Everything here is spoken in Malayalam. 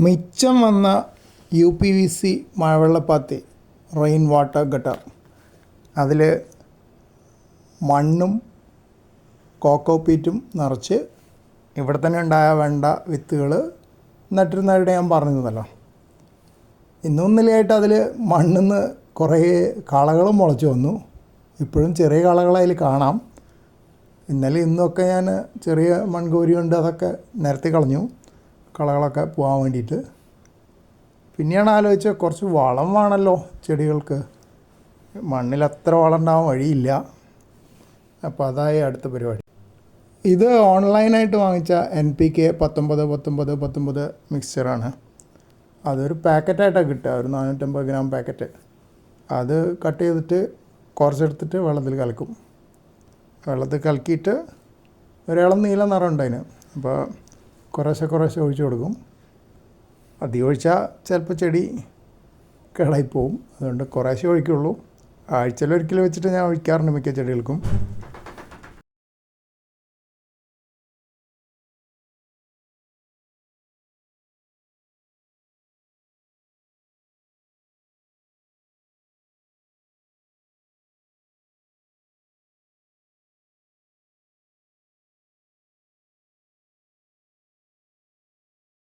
മിച്ചം വന്ന യു പി വി സി മഴവെള്ളപ്പാത്തി റെയിൻ വാട്ടർ ഗട്ടർ അതിൽ മണ്ണും കോക്കോ പീറ്റും നിറച്ച് ഇവിടെ തന്നെ ഉണ്ടായ വേണ്ട വിത്തുകൾ നട്ടിരുന്നവരുടെ ഞാൻ പറഞ്ഞിരുന്നല്ലോ. ഇന്നൊന്നിലായിട്ട് അതിൽ മണ്ണിന്ന് കുറേ കളകളും മുളച്ചു വന്നു. ഇപ്പോഴും ചെറിയ കളകൾ അതിൽ കാണാം. ഇന്നലെ ഇന്നൊക്കെ ഞാൻ ചെറിയ മൺകോരി കൊണ്ട് അതൊക്കെ നിരത്തി കളഞ്ഞു. കളകളൊക്കെ പോകാൻ വേണ്ടിയിട്ട്. പിന്നെയാണ് ആലോചിച്ചത് കുറച്ച് വളം വേണമല്ലോ ചെടികൾക്ക്. മണ്ണിൽ അത്ര വളം ഉണ്ടാവാൻ വഴിയില്ല. അപ്പോൾ അതായി അടുത്ത പരിപാടി. ഇത് ഓൺലൈനായിട്ട് വാങ്ങിച്ച എൻ പി കെ പത്തൊമ്പത് പത്തൊമ്പത് പത്തൊമ്പത് മിക്സ്ചറാണ് അതൊരു പാക്കറ്റായിട്ടാണ് കിട്ടുക. ഒരു നാനൂറ്റമ്പത് ഗ്രാം പാക്കറ്റ്. അത് കട്ട് ചെയ്തിട്ട് കുറച്ചെടുത്തിട്ട് വെള്ളത്തിൽ കലക്കും. വെള്ളത്തിൽ കലക്കിയിട്ട് ഒരിളം നീല നിറം ഉണ്ട് അതിന്. അപ്പോൾ കുറേശ്ശെ കുറേശ്ശെ ഒഴിച്ചു കൊടുക്കും. അധികം ഒഴിച്ചാൽ ചിലപ്പോൾ ചെടി കേടായിപ്പോവും അതുകൊണ്ട് കുറേശ്ശെ ഒഴിക്കുള്ളൂ. ആഴ്ചയിൽ ഒരിക്കൽ വെച്ചിട്ട് ഞാൻ ഒഴിക്കാറുണ്ട് മിക്ക ചെടികൾക്കും.